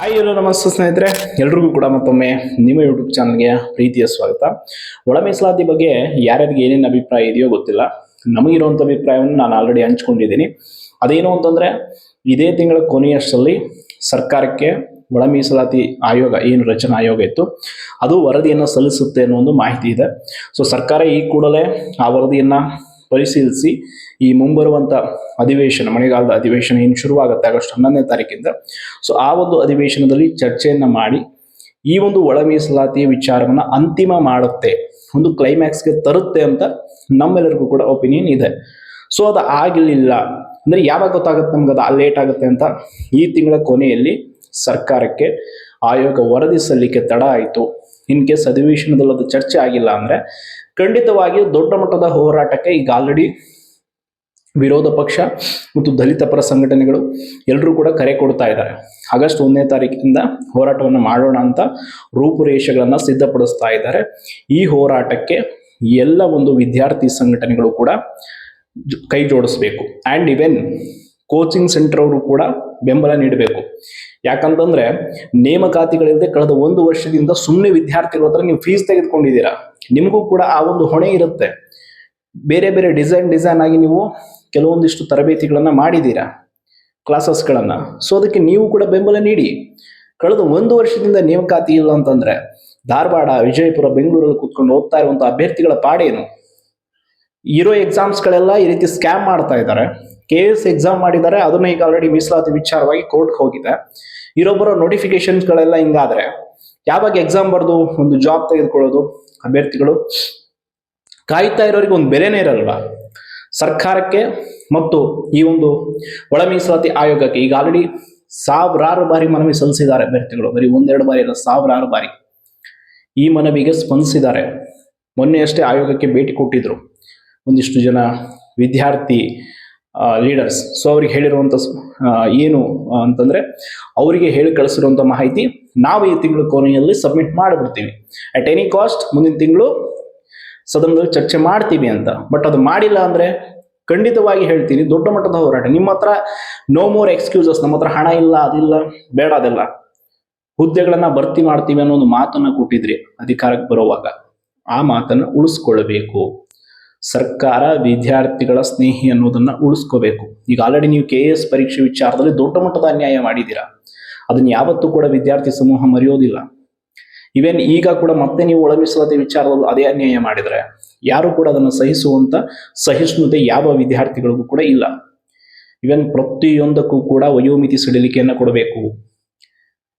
Hi ಎಲ್ಲೋ ನಮಸ್ತೆ ಸ್ನೇಹಿತರೆ. ಎಲ್ರಿಗೂ ಕೂಡ ಮತ್ತೊಮ್ಮೆ ನಿಮ್ಮ ಯೂಟ್ಯೂಬ್ ಚಾನಲ್ಗೆ ಪ್ರೀತಿಯ ಸ್ವಾಗತ. ಒಳ ಮೀಸಲಾತಿ ಬಗ್ಗೆ ಯಾರ್ಯಾರಿಗೆ ಏನೇನು ಅಭಿಪ್ರಾಯ ಇದೆಯೋ ಗೊತ್ತಿಲ್ಲ. ನಮಗಿರುವಂಥ ಅಭಿಪ್ರಾಯವನ್ನು ನಾನು ಆಲ್ರೆಡಿ ಹಂಚ್ಕೊಂಡಿದ್ದೀನಿ. ಅದೇನು ಅಂತಂದರೆ, ಇದೇ ತಿಂಗಳ ಕೊನೆಯಷ್ಟರಲ್ಲಿ ಸರ್ಕಾರಕ್ಕೆ ಒಳ ಮೀಸಲಾತಿ ಆಯೋಗ, ಏನು ರಚನಾ ಆಯೋಗ ಇತ್ತು. ಅದು ವರದಿಯನ್ನು ಸಲ್ಲಿಸುತ್ತೆ ಅನ್ನೋ ಒಂದು ಮಾಹಿತಿ ಇದೆ. ಸೊ ಸರ್ಕಾರ ಈ ಕೂಡಲೇ ಆ ವರದಿಯನ್ನ ಪರಿಶೀಲಿಸಿ ಈ ಮುಂಬರುವಂತ ಅಧಿವೇಶನ, ಮಳೆಗಾಲದ ಅಧಿವೇಶನ ಏನು ಶುರುವಾಗುತ್ತೆ ಆಗಸ್ಟ್ ಹನ್ನೊಂದನೇ ತಾರೀಕಿಂದ. ಸೊ ಆ ಒಂದು ಅಧಿವೇಶನದಲ್ಲಿ ಚರ್ಚೆಯನ್ನ ಮಾಡಿ, ಈ ಒಂದು ಒಳ ಮೀಸಲಾತಿ ವಿಚಾರವನ್ನ ಅಂತಿಮ ಮಾಡುತ್ತೆ, ಒಂದು ಕ್ಲೈಮ್ಯಾಕ್ಸ್ಗೆ ತರುತ್ತೆ ಅಂತ ನಮ್ಮೆಲ್ಲರಿಗೂ ಕೂಡ ಒಪಿನಿಯನ್ ಇದೆ. ಸೊ ಅದು ಆಗಲಿಲ್ಲ ಅಂದ್ರೆ ಯಾವಾಗ ಗೊತ್ತಾಗುತ್ತೆ ನಮ್ಗೆ ಅದು ಲೇಟ್ ಆಗುತ್ತೆ ಅಂತ? ಈ ತಿಂಗಳ ಕೊನೆಯಲ್ಲಿ ಸರ್ಕಾರಕ್ಕೆ ಆಯೋಗ ವರದಿ ಸಲ್ಲಿಕೆ ತಡ ಆಯಿತು. ಇನ್ ಕೇಸ್ ಅಧಿವೇಶನದಲ್ಲಿ ಅದು ಚರ್ಚೆ ಆಗಿಲ್ಲ ಅಂದ್ರೆ ಖಂಡಿತವಾಗಿಯೂ ದೊಡ್ಡ ಮಟ್ಟದ ಹೋರಾಟಕ್ಕೆ ಈಗ ಆಲ್ರೆಡಿ ವಿರೋಧ ಪಕ್ಷ ಮತ್ತು ದಲಿತ ಪರ ಸಂಘಟನೆಗಳು ಎಲ್ಲರೂ ಕೂಡ ಕರೆ ಕೊಡ್ತಾ ಇದ್ದಾರೆ. ಆಗಸ್ಟ್ ಒಂದನೇ ತಾರೀಕಿನಿಂದ ಹೋರಾಟವನ್ನು ಮಾಡೋಣ ಅಂತ ರೂಪುರೇಷೆಗಳನ್ನ ಸಿದ್ಧಪಡಿಸ್ತಾ ಇದ್ದಾರೆ. ಈ ಹೋರಾಟಕ್ಕೆ ಎಲ್ಲ ಒಂದು ವಿದ್ಯಾರ್ಥಿ ಸಂಘಟನೆಗಳು ಕೂಡ ಕೈ ಜೋಡಿಸ್ಬೇಕು. ಆ್ಯಂಡ್ ಇವೆನ್ ಕೋಚಿಂಗ್ ಸೆಂಟರ್ ಅವರು ಕೂಡ ಬೆಂಬಲ ನೀಡಬೇಕು. ಯಾಕಂತಂದ್ರೆ ನೇಮಕಾತಿಗಳಿಲ್ಲದೆ ಕಳೆದ ಒಂದು ವರ್ಷದಿಂದ ಸುಮ್ಮನೆ ವಿದ್ಯಾರ್ಥಿಗಳ ಹತ್ರ ನೀವು ಫೀಸ್ ತೆಗೆದುಕೊಂಡಿದ್ದೀರಾ? ನಿಮಗೂ ಕೂಡ ಆ ಒಂದು ಹೊಣೆ ಇರುತ್ತೆ. ಬೇರೆ ಬೇರೆ ಡಿಸೈನ್ ಡಿಸೈನ್ ಆಗಿ ನೀವು ಕೆಲವೊಂದಿಷ್ಟು ತರಬೇತಿಗಳನ್ನು ಮಾಡಿದ್ದೀರಾ? ಕ್ಲಾಸಸ್ಗಳನ್ನು. ಸೊ ಅದಕ್ಕೆ ನೀವು ಕೂಡ ಬೆಂಬಲ ನೀಡಿ. ಕಳೆದ ಒಂದು ವರ್ಷದಿಂದ ನೇಮಕಾತಿ ಇಲ್ಲ ಅಂತಂದ್ರೆ ಧಾರವಾಡ, ವಿಜಯಪುರ, ಬೆಂಗಳೂರಲ್ಲಿ ಕೂತ್ಕೊಂಡು ಹೋಗ್ತಾ ಇರುವಂಥ ಅಭ್ಯರ್ಥಿಗಳ ಪಾಡೇನು? ಇರೋ ಎಕ್ಸಾಮ್ಸ್ಗಳೆಲ್ಲ ಈ ರೀತಿ ಸ್ಕ್ಯಾಮ್ ಮಾಡ್ತಾ ಇದ್ದಾರೆ. ಕೆ ಎಸ್ ಎಕ್ಸಾಮ್ ಮಾಡಿದ್ದಾರೆ, ಅದನ್ನ ಈಗ ಆಲ್ರೆಡಿ ಮೀಸಲಾತಿ ವಿಚಾರವಾಗಿ ಕೋರ್ಟ್ಗೆ ಹೋಗಿದೆ. ಇರೊಬ್ಬರ ನೋಟಿಫಿಕೇಶನ್ಸ್ಗಳೆಲ್ಲ ಹಿಂಗಾದ್ರೆ. ಯಾವಾಗ ಎಕ್ಸಾಮ್ ಬರೆದು, ಒಂದು ಜಾಬ್ ತೆಗೆದುಕೊಳ್ಳೋದು, ಅಭ್ಯರ್ಥಿಗಳು, ಕಾಯ್ತಾ ಇರೋರಿಗೆ ಒಂದು ಬೆಲೆನೇ ಇರಲ್ಲ ಸರ್ಕಾರಕ್ಕೆ ಮತ್ತು ಈ ಒಂದು ಒಳ ಮೀಸಲಾತಿ ಆಯೋಗಕ್ಕೆ ಈಗ ಆಲ್ರೆಡಿ ಸಾವಿರಾರು ಬಾರಿ ಮನವಿ ಸಲ್ಲಿಸಿದ್ದಾರೆ ಅಭ್ಯರ್ಥಿಗಳು. ಬರೀ ಒಂದೆರಡು ಬಾರಿ ಅಲ್ಲ, ಸಾವಿರಾರು ಬಾರಿ. ಈ ಮನವಿಗೆ ಸ್ಪಂದಿಸಿದ್ದಾರೆ. ಮೊನ್ನೆಯಷ್ಟೇ ಆಯೋಗಕ್ಕೆ ಭೇಟಿ ಕೊಟ್ಟಿದ್ರು ಒಂದಿಷ್ಟು ಜನ ವಿದ್ಯಾರ್ಥಿ ಲೀಡರ್ಸ್ ಸೊ ಅವ್ರಿಗೆ ಹೇಳಿರುವಂಥ ಏನು ಅಂತಂದ್ರೆ ಅವರಿಗೆ ಹೇಳಿ ಕಳಿಸಿರುವಂಥ ಮಾಹಿತಿ ನಾವು ಈ ತಿಂಗಳ ಕೊನೆಯಲ್ಲಿ ಸಬ್ಮಿಟ್ ಮಾಡಿಬಿಡ್ತೀವಿ. ಅಟ್ ಎನಿ ಕಾಸ್ಟ್ ಮುಂದಿನ ತಿಂಗಳು ಸದನದಲ್ಲಿ ಚರ್ಚೆ ಮಾಡ್ತೀವಿ ಅಂತ. ಬಟ್ ಅದು ಮಾಡಿಲ್ಲ ಅಂದ್ರೆ ಖಂಡಿತವಾಗಿ ಹೇಳ್ತೀನಿ, ದೊಡ್ಡ ಮಟ್ಟದ ಹೋರಾಟ. ನಿಮ್ಮ ಹತ್ರ ನೋ ಮೋರ್ ಎಕ್ಸ್ಕ್ಯೂಸಸ್ ನಮ್ಮ ಹತ್ರ ಹಣ ಇಲ್ಲ, ಅದಿಲ್ಲ, ಬೇಡ ಅದೆಲ್ಲ. ಹುದ್ದೆಗಳನ್ನ ಭರ್ತಿ ಮಾಡ್ತೀವಿ ಅನ್ನೋ ಒಂದು ಮಾತನ್ನ ಕೊಟ್ಟಿದ್ರಿ ಅಧಿಕಾರಕ್ಕೆ ಬರುವಾಗ. ಆ ಮಾತನ್ನ ಉಳಿಸ್ಕೊಳ್ಬೇಕು. ಸರ್ಕಾರ ವಿದ್ಯಾರ್ಥಿಗಳ ಸ್ನೇಹಿ ಅನ್ನೋದನ್ನ ಉಳಿಸ್ಕೋಬೇಕು. ಈಗ ಆಲ್ರೆಡಿ ನೀವು ಕೆ ಎಸ್ ಪರೀಕ್ಷೆ ವಿಚಾರದಲ್ಲಿ ದೊಡ್ಡ ಮಟ್ಟದ ಅನ್ಯಾಯ ಮಾಡಿದ್ದೀರಾ? ಅದನ್ನ ಯಾವತ್ತೂ ಕೂಡ ವಿದ್ಯಾರ್ಥಿ ಸಮೂಹ ಮರೆಯೋದಿಲ್ಲ. ಇವೆನ್ ಈಗ ಕೂಡ ಮತ್ತೆ ನೀವು ಒಳ ವಿಚಾರದಲ್ಲಿ ಅದೇ ಅನ್ಯಾಯ ಮಾಡಿದರೆ, ಯಾರು ಕೂಡ ಅದನ್ನು ಸಹಿಸುವಂತ ಸಹಿಷ್ಣುತೆ ಯಾವ ವಿದ್ಯಾರ್ಥಿಗಳಿಗೂ ಕೂಡ ಇಲ್ಲ. ಇವನ್ ಪ್ರತಿಯೊಂದಕ್ಕೂ ಕೂಡ ವಯೋಮಿತಿ ಸಡಿಲಿಕೆಯನ್ನು ಕೊಡಬೇಕು.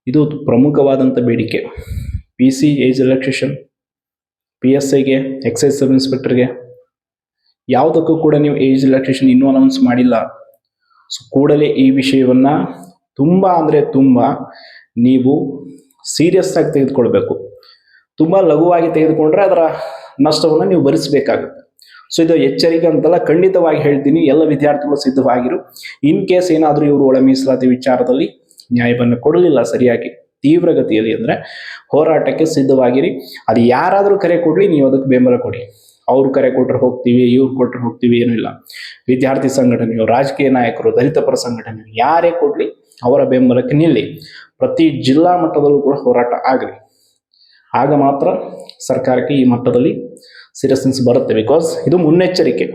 ಇದು ಪ್ರಮುಖವಾದಂಥ ಬೇಡಿಕೆ. P C age relaxation P S ಐಗೆ excise sub ಇನ್ಸ್ಪೆಕ್ಟರ್ಗೆ ಯಾವುದಕ್ಕೂ ಕೂಡ ನೀವು ಏಜ್ ರಿಲ್ಯಾಕ್ಸೇಷನ್ ಇನ್ನೂ ಅನೌನ್ಸ್ ಮಾಡಿಲ್ಲ. ಸೊ ಕೂಡಲೇ ಈ ವಿಷಯವನ್ನ ತುಂಬ ಅಂದರೆ ತುಂಬ ನೀವು ಸೀರಿಯಸ್ ಆಗಿ ತೆಗೆದುಕೊಳ್ಬೇಕು. ತುಂಬ ಲಘುವಾಗಿ ತೆಗೆದುಕೊಂಡ್ರೆ ಅದರ ನಷ್ಟವನ್ನು ನೀವು ಭರಿಸಬೇಕಾಗುತ್ತೆ. ಸೊ ಇದು ಎಚ್ಚರಿಕೆ ಅಂತಲ್ಲ, ಖಂಡಿತವಾಗಿ ಹೇಳ್ತೀನಿ, ಎಲ್ಲ ವಿದ್ಯಾರ್ಥಿಗಳು ಸಿದ್ಧವಾಗಿರು. ಇನ್ ಕೇಸ್ ಏನಾದರೂ ಇವರು ಒಳ ಮೀಸಲಾತಿ ವಿಚಾರದಲ್ಲಿ ನ್ಯಾಯವನ್ನು ಕೊಡಲಿಲ್ಲ ಸರಿಯಾಗಿ, ತೀವ್ರಗತಿಯಲ್ಲಿ ಅಂದರೆ ಹೋರಾಟಕ್ಕೆ ಸಿದ್ಧವಾಗಿರಿ. ಅದು ಯಾರಾದರೂ ಕರೆ ಕೊಡಲಿ, ನೀವು ಅದಕ್ಕೆ ಬೆಂಬಲ ಕೊಡಿ. ಅವ್ರು ಕರೆ ಕೊಟ್ಟರೆ ಹೋಗ್ತೀವಿ, ಇವ್ರು ಕೊಟ್ಟರೆ ಹೋಗ್ತೀವಿ, ಏನೂ ಇಲ್ಲ. ವಿದ್ಯಾರ್ಥಿ ಸಂಘಟನೆಯು, ರಾಜಕೀಯ ನಾಯಕರು, ದಲಿತ ಪರ ಸಂಘಟನೆ, ಯಾರೇ ಕೊಡಲಿ ಅವರ ಬೆಂಬಲಕ್ಕೆ ನಿಲ್ಲಿ. ಪ್ರತಿ ಜಿಲ್ಲಾ ಮಟ್ಟದಲ್ಲೂ ಕೂಡ ಹೋರಾಟ ಆಗಲಿ. ಆಗ ಮಾತ್ರ ಸರ್ಕಾರಕ್ಕೆ ಈ ಮಟ್ಟದಲ್ಲಿ ಸೀರಿಯಸ್ನೆಸ್ ಬರುತ್ತೆ. ಬಿಕಾಸ್ ಇದು ಮುನ್ನೆಚ್ಚರಿಕೆ.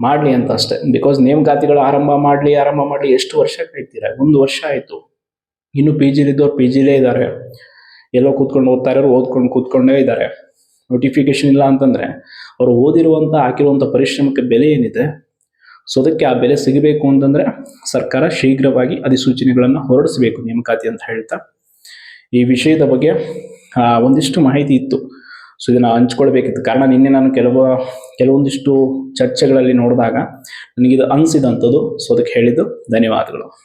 ಮಾಡಲಿ ಅಂತ ಅಷ್ಟೇ. ಬಿಕಾಸ್ ನೇಮಕಾತಿಗಳು ಆರಂಭ ಮಾಡಲಿ ಆರಂಭ ಮಾಡಲಿ, ಎಷ್ಟು ವರ್ಷ ಕಾಯ್ತೀರಾ ಒಂದು ವರ್ಷ ಆಯಿತು. ಇನ್ನು ಪಿ ಜಿಲಿದ್ದವ್ರು ಪಿ ಜಿಲೇ ಇದ್ದಾರೆ. ಎಲ್ಲೋ ಕೂತ್ಕೊಂಡು ಓದ್ತಾ ಇರೋರು ಓದ್ಕೊಂಡು ಕೂತ್ಕೊಂಡೇ ಇದ್ದಾರೆ. ನೋಟಿಫಿಕೇಶನ್ ಇಲ್ಲ ಅಂತಂದ್ರೆ ಅವರು ಓದಿರುವಂಥ ಹಾಕಿರುವಂಥ ಪರಿಶ್ರಮಕ್ಕೆ ಬೆಲೆ ಏನಿದೆ? ಸೊ ಅದಕ್ಕೆ ಆ ಬೆಲೆ ಸಿಗಬೇಕು ಅಂತಂದ್ರೆ ಸರ್ಕಾರ ಶೀಘ್ರವಾಗಿ ಅಧಿಸೂಚನೆಗಳನ್ನು ಹೊರಡಿಸಬೇಕು ನೇಮಕಾತಿ ಅಂತ ಹೇಳ್ತಾ. ಈ ವಿಷಯದ ಬಗ್ಗೆ ಒಂದಿಷ್ಟು ಮಾಹಿತಿ ಇತ್ತು. ಸೊ ಇದನ್ನ ಹಂಚ್ಕೊಳ್ಬೇಕಿತ್ತು ಕಾರಣ ನಿನ್ನೆ ನಾನು ಕೆಲವು, ಕೆಲವೊಂದಿಷ್ಟು ಚರ್ಚೆಗಳಲ್ಲಿ ನೋಡಿದಾಗ ನನಗಿದು ಅನಿಸಿದಂಥದ್ದು. ಸೊ ಅದಕ್ಕೆ ಹೇಳಿದ್ದು ಧನ್ಯವಾದಗಳು.